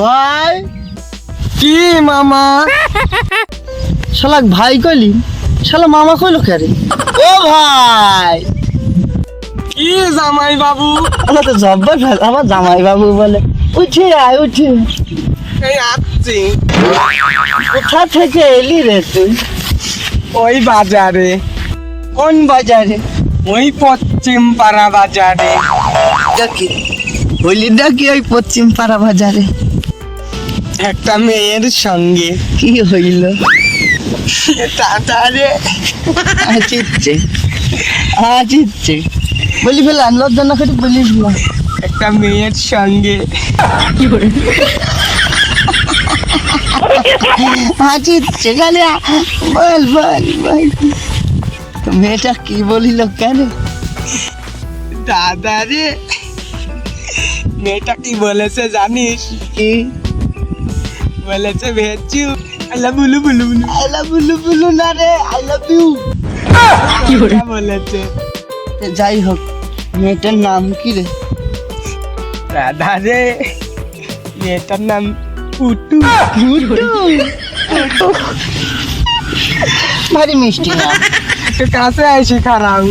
ভাই? কি মামা? শালাক ভাই কইলি? শালা মামা কইলো কে রে? ও ভাই! কি জামাই বাবু? আমার তো জব্বর ভাই আমার জামাই বাবু বলে। উঠে আয় উঠে। এই আসছি কোথা থেকে এলি রে তুই? ওই বাজারে। কোন বাজারে? ওই পশ্চিম পাড়া বাজারে। ডাকি। বলি ডাকি ওই পশ্চিম পাড়া বাজারে। একটা মেয়ের সঙ্গে। কি হইল? তাড়াতাড়ি আচিচ্ছে আচিচ্ছে বলি ফেলা লজ্জা না করে বলিস না। একটা মেয়ের সঙ্গে। আচিচ্ছে খালি বল বল বল। মেয়েটা কি বলিল কেন? দাদা রে মেয়েটা কি বলেছে জানিস? কি? বলেছে ভেজু আল্লাহ বুলু বুলু বুলু আই লাভ বুলু বুলু না রে আই লাভ ইউ ওটা বলেছে যাই হোক মেয়েটার নাম কি রে? দাদা রে। মেয়েটার নাম পুটু ভারী মিষ্টি না একটু কাছে আইসি খারাপ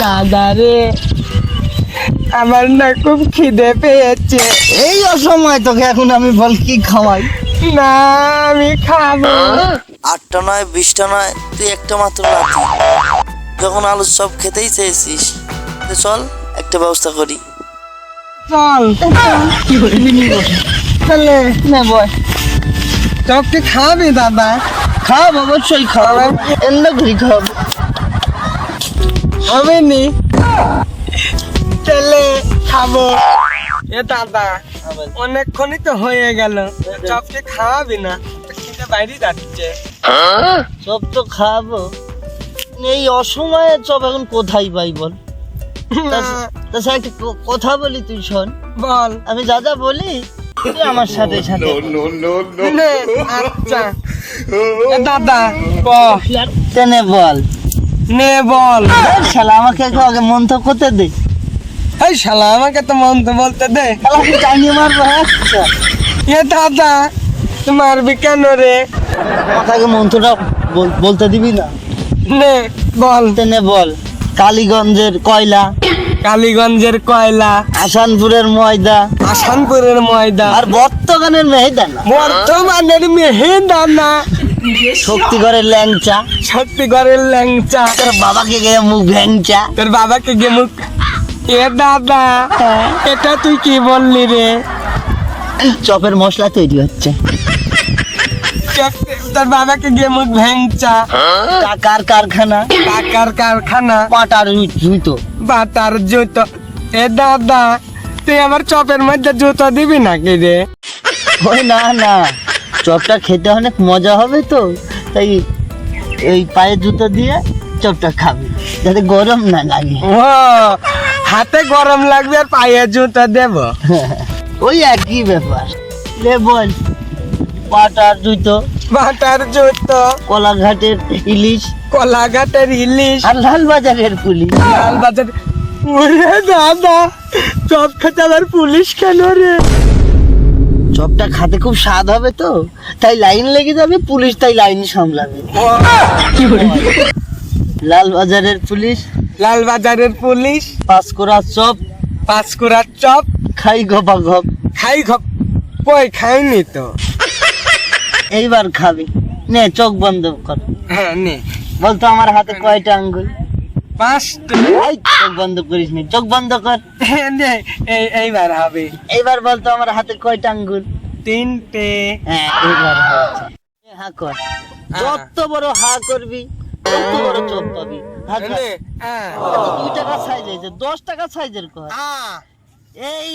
দাদা রে। আমার না খুব খিদে পেয়েছে। এই অসময় তোকে এখন আমি বল কি খাওয়াই? না আমি খাব। আটটা নয় বিশটা নয় তুই একটা মাত্র নাতি যখন আলুর সব খেতেই চেয়েছিস তো চল একটা ব্যবস্থা করি। চল। কি তাহলে না বল চপ কি খাবি দাদা? খাওয়াবো অবশ্যই খাওয়াবো এমনি ঘুরি খাওয়াবো হবে নি খাব। এ দাদা অনেকক্ষণই তো হয়ে গেল। চপ কি খাওয়াবি না খিদে বাইরে যাচ্ছে। চপ তো খাওয়াবো এই অসময়ে চপ এখন কোথায় পাই বল? তা- তাছাড়া একটা ক- কথা বলি তুই শোন। বল। আমি যা যা বলি তুই আমার সাথে সাথে নে, আচ্ছা। এ দাদা ক? টেনে বল? নে বল। শালা আমাকে একটু আগে মন তো করতে দে। এই শালা আমাকে তো মন তো বলতে দে। মারবো আচ্ছা এ দাদা তোমার বি কেন রে? আমাকে মন্ত্রটা বল- বলতে দিবি না? নে বল। টেনে বল। কালীগঞ্জের কয়লা। কালীগঞ্জের কয়লা। আসানপুরের ময়দা। আসানপুরের ময়দা। আর বর্তমানের মেহেদা না বর্তমানের মেহেদানা। শক্তিগড়ের ল্যাংচা। শক্তিগড়ের ল্যাংচা। তোর বাবাকে গিয়ে মুখ ভ্যাংচা তোর বাবাকে গে মুখ এ দাদা এটা তুই কি বললি রে? চপের মশলা তৈরি হচ্ছে। তোর বাবাকে গে মুখ ভেংচা টাকার কারখানা। টাকার কারখানা। পাটার জুতো বাটার জুতো। এ দাদা তুই আমার চপের মধ্যে জুতো দিবি নাকি রে? ওই না না। চপটা খেতে অনেক মজা হবে তো। তাই এই পায়ে জুতো দিয়ে চপটা খাবি যাতে গরম না লাগে। ও হাতে গরম লাগবে আর পায়ে জুতো দেব। ওই একই ব্যাপার। লে বল পাটার জুতো বাটার জুতো। কলাঘাটের ইলিশ। কলাঘাটের ইলিশ। আর লালবাজারের পুলিশ। লাল বাজার ওরে দাদা চপ খেতে আবার পুলিশ কেন রে? চপটা খাতে খুব স্বাদ হবে তো তাই লাইন লেগে যাবে পুলিশ তাই লাইন সামলাবে। লালবাজারের পুলিশ লাল বাজারের পুলিশ। পাঁচকোড়া চপ। পাঁচকুড়ার চপ। খাই গপা গপ খাই ঘপ কই খাইনি তো। এইবার খাবি। নে চোখ বন্ধ কর। হ্যাঁ নে। বলতো আমার হাতে কয়টা আঙ্গুল? পাঁচটা। চোখ বন্ধ করিস নি। চোখ বন্ধ কর। হ্যাঁ, নে। এই এইবার হবে। এইবার বলতো আমার হাতে কয়টা আঙ্গুল? তিনটে। হ্যাঁ এইবার কর। যত বড় হা করবি তত বড় চোখ পাবি। দুই টাকা সাইজ হয়েছে দশ টাকা সাইজের কয় আ এই।